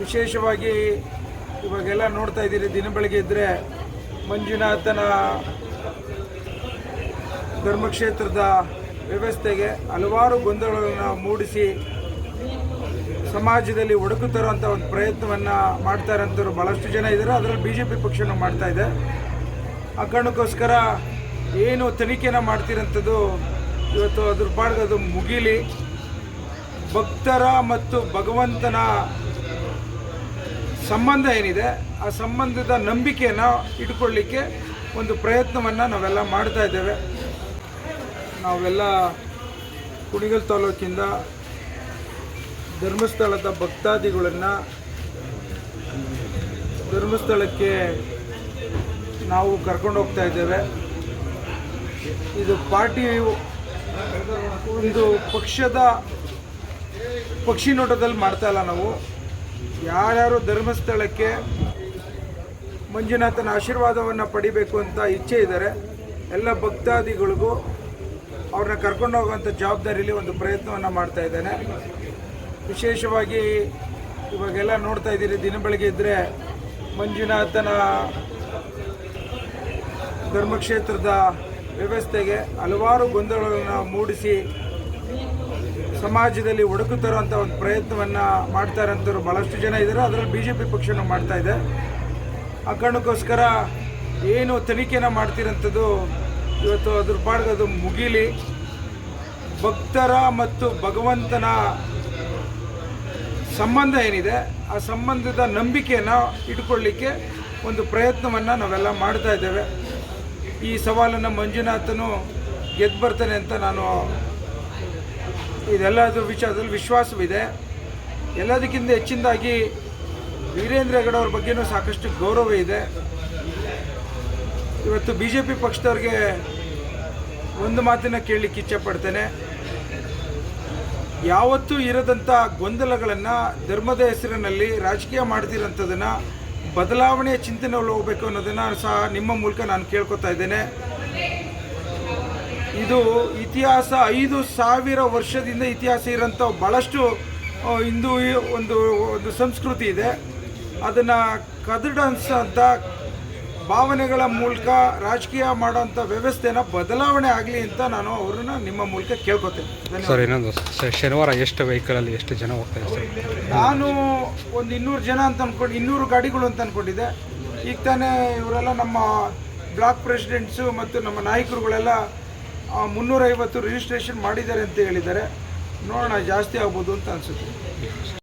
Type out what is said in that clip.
ವಿಶೇಷವಾಗಿ ಇವಾಗೆಲ್ಲ ನೋಡ್ತಾ ಇದ್ದೀರಿ, ದಿನ ಬೆಳಗ್ಗೆ ಇದ್ದರೆ ಮಂಜುನಾಥನ ಧರ್ಮಕ್ಷೇತ್ರದ ವ್ಯವಸ್ಥೆಗೆ ಹಲವಾರು ಗೊಂದಲಗಳನ್ನು ಮೂಡಿಸಿ ಸಮಾಜದಲ್ಲಿ ಒಡಕು ತರುವಂಥ ಒಂದು ಪ್ರಯತ್ನವನ್ನು ಮಾಡ್ತಾ ಇರೋಂಥವ್ರು ಭಾಳಷ್ಟು ಜನ ಇದ್ದಾರೆ ಅದರಲ್ಲಿ ಬಿ ಜೆ ಪಿ ಪಕ್ಷನೂ ಮಾಡ್ತಾ ಇದೆ. ಆ ಕಾರಣಕ್ಕೋಸ್ಕರ ಏನು ತನಿಖೆನ ಮಾಡ್ತಿರೋಂಥದ್ದು ಇವತ್ತು ಅದ್ರ ಪಾಡ್ಗೆ ಅದು ಮುಗಿಲಿ. ಭಕ್ತರ ಮತ್ತು ಭಗವಂತನ ಸಂಬಂಧ ಏನಿದೆ, ಆ ಸಂಬಂಧದ ನಂಬಿಕೆಯನ್ನು ಇಟ್ಕೊಳ್ಳಿಕ್ಕೆ ಒಂದು ಪ್ರಯತ್ನವನ್ನು ನಾವೆಲ್ಲ ಮಾಡ್ತಾ ಇದ್ದೇವೆ. ನಾವೆಲ್ಲ ಕುಣಿಗಲ್ ತಾಲೂಕಿಂದ ಧರ್ಮಸ್ಥಳದ ಭಕ್ತಾದಿಗಳನ್ನು ಧರ್ಮಸ್ಥಳಕ್ಕೆ ನಾವು ಕರ್ಕೊಂಡು ಹೋಗ್ತಾ ಇದ್ದೇವೆ. ಇದು ಪಾರ್ಟಿ ಒಂದು ಪಕ್ಷದ ಪಕ್ಷಿ ನೋಟದಲ್ಲಿ ಮಾಡ್ತಾ ಇಲ್ಲ ನಾವು. ಯಾರ್ಯಾರು ಧರ್ಮಸ್ಥಳಕ್ಕೆ ಮಂಜುನಾಥನ ಆಶೀರ್ವಾದವನ್ನು ಪಡಿಬೇಕು ಅಂತ ಇಚ್ಛೆ ಇದ್ದಾರೆ ಎಲ್ಲ ಭಕ್ತಾದಿಗಳಿಗೂ ಅವ್ರನ್ನ ಕರ್ಕೊಂಡು ಹೋಗುವಂಥ ಜವಾಬ್ದಾರಿಯಲ್ಲಿ ಒಂದು ಪ್ರಯತ್ನವನ್ನು ಮಾಡ್ತಾ ಇದ್ದೇನೆ. ವಿಶೇಷವಾಗಿ ಇವಾಗೆಲ್ಲ ನೋಡ್ತಾ ಇದ್ದೀರಿ, ದಿನ ಬೆಳಗ್ಗೆ ಇದ್ದರೆ ಮಂಜುನಾಥನ ಧರ್ಮಕ್ಷೇತ್ರದ ವ್ಯವಸ್ಥೆಗೆ ಹಲವಾರು ಗೊಂದಲಗಳನ್ನು ಮೂಡಿಸಿ ಸಮಾಜದಲ್ಲಿ ಒಡಕು ತರುವಂಥ ಒಂದು ಪ್ರಯತ್ನವನ್ನು ಮಾಡ್ತಾ ಇರೋಂಥವ್ರು ಭಾಳಷ್ಟು ಜನ ಇದ್ದಾರೆ. ಅದರಲ್ಲಿ ಬಿ ಜೆ ಪಿ ಪಕ್ಷನೂ ಮಾಡ್ತಾ ಇದೆ. ಆ ಕಾರಣಕ್ಕೋಸ್ಕರ ಏನು ತನಿಖೆನ ಮಾಡ್ತಿರೋಂಥದ್ದು ಇವತ್ತು ಅದ್ರ ಪಾಡ್ಗೆ ಅದು ಮುಗಿಲಿ. ಭಕ್ತರ ಮತ್ತು ಭಗವಂತನ ಸಂಬಂಧ ಏನಿದೆ, ಆ ಸಂಬಂಧದ ನಂಬಿಕೆಯನ್ನು ಇಟ್ಕೊಳ್ಳಿಕ್ಕೆ ಒಂದು ಪ್ರಯತ್ನವನ್ನು ನಾವೆಲ್ಲ ಮಾಡ್ತಾ ಇದ್ದೇವೆ. ಈ ಸವಾಲನ್ನು ಮಂಜುನಾಥನು ಗೆದ್ದು ಬರ್ತಾನೆ ಅಂತ ನಾನು ಇದೆಲ್ಲದ್ರ ವಿಚಾರದಲ್ಲಿ ವಿಶ್ವಾಸವಿದೆ. ಎಲ್ಲದಕ್ಕಿಂತ ಹೆಚ್ಚಿನದಾಗಿ ವೀರೇಂದ್ರ ಹೆಗಡೆ ಅವ್ರ ಬಗ್ಗೆನೂ ಸಾಕಷ್ಟು ಗೌರವ ಇದೆ. ಇವತ್ತು ಬಿ ಜೆ ಪಿ ಪಕ್ಷದವ್ರಿಗೆ ಒಂದು ಮಾತನ್ನು ಕೇಳಲಿಕ್ಕೆ ಇಚ್ಛಪಡ್ತೇನೆ ಯಾವತ್ತೂ ಇರದಂಥ ಗೊಂದಲಗಳನ್ನು ಧರ್ಮದ ಹೆಸರಿನಲ್ಲಿ ರಾಜಕೀಯ ಮಾಡ್ತಿರೋಂಥದ್ದನ್ನು ಬದಲಾವಣೆಯ ಚಿಂತನೆಗಳು ಹೋಗಬೇಕು ಅನ್ನೋದನ್ನು ಸಹ ನಿಮ್ಮ ಮೂಲಕ ನಾನು ಕೇಳ್ಕೊತಾ ಇದ್ದೇನೆ. ಇದು ಇತಿಹಾಸ ಐದು ಸಾವಿರ ವರ್ಷದಿಂದ ಇತಿಹಾಸ ಇರೋಂಥ ಭಾಳಷ್ಟು ಹಿಂದೂ ಒಂದು ಒಂದು ಸಂಸ್ಕೃತಿ ಇದೆ. ಅದನ್ನು ಕದಡಿಸೋಂಥ ಭಾವನೆಗಳ ಮೂಲಕ ರಾಜಕೀಯ ಮಾಡೋಂಥ ವ್ಯವಸ್ಥೆನ ಬದಲಾವಣೆ ಆಗಲಿ ಅಂತ ನಾನು ಅವ್ರನ್ನ ನಿಮ್ಮ ಮೂಲಕ ಕೇಳ್ಕೊತೇನೆ. ಸರ್ ಇನ್ನೊಂದು ಶನಿವಾರ ಎಷ್ಟು ವೆಹಿಕಲಲ್ಲಿ ಎಷ್ಟು ಜನ ಹೋಗ್ತಾ ಇದ್ದಾರೆ ಸರ್? ನಾನು ಒಂದು ಇನ್ನೂರು ಜನ ಅಂತ ಅಂದ್ಕೊಂಡು ಇನ್ನೂರು ಗಾಡಿಗಳು ಅಂತ ಅಂದ್ಕೊಂಡಿದ್ದೆ ಈಗ ತಾನೇ ಇವರೆಲ್ಲ ನಮ್ಮ ಬ್ಲಾಕ್ ಪ್ರೆಸಿಡೆಂಟ್ಸು ಮತ್ತು ನಮ್ಮ ನಾಯಕರುಗಳೆಲ್ಲ ಮುನ್ನೂರೈವತ್ತು ರಿಜಿಸ್ಟ್ರೇಷನ್ ಮಾಡಿದ್ದಾರೆ ಅಂತ ಹೇಳಿದ್ದಾರೆ ನೋಡೋಣ ಜಾಸ್ತಿ ಆಗ್ಬೋದು ಅಂತ ಅನಿಸುತ್ತೆ.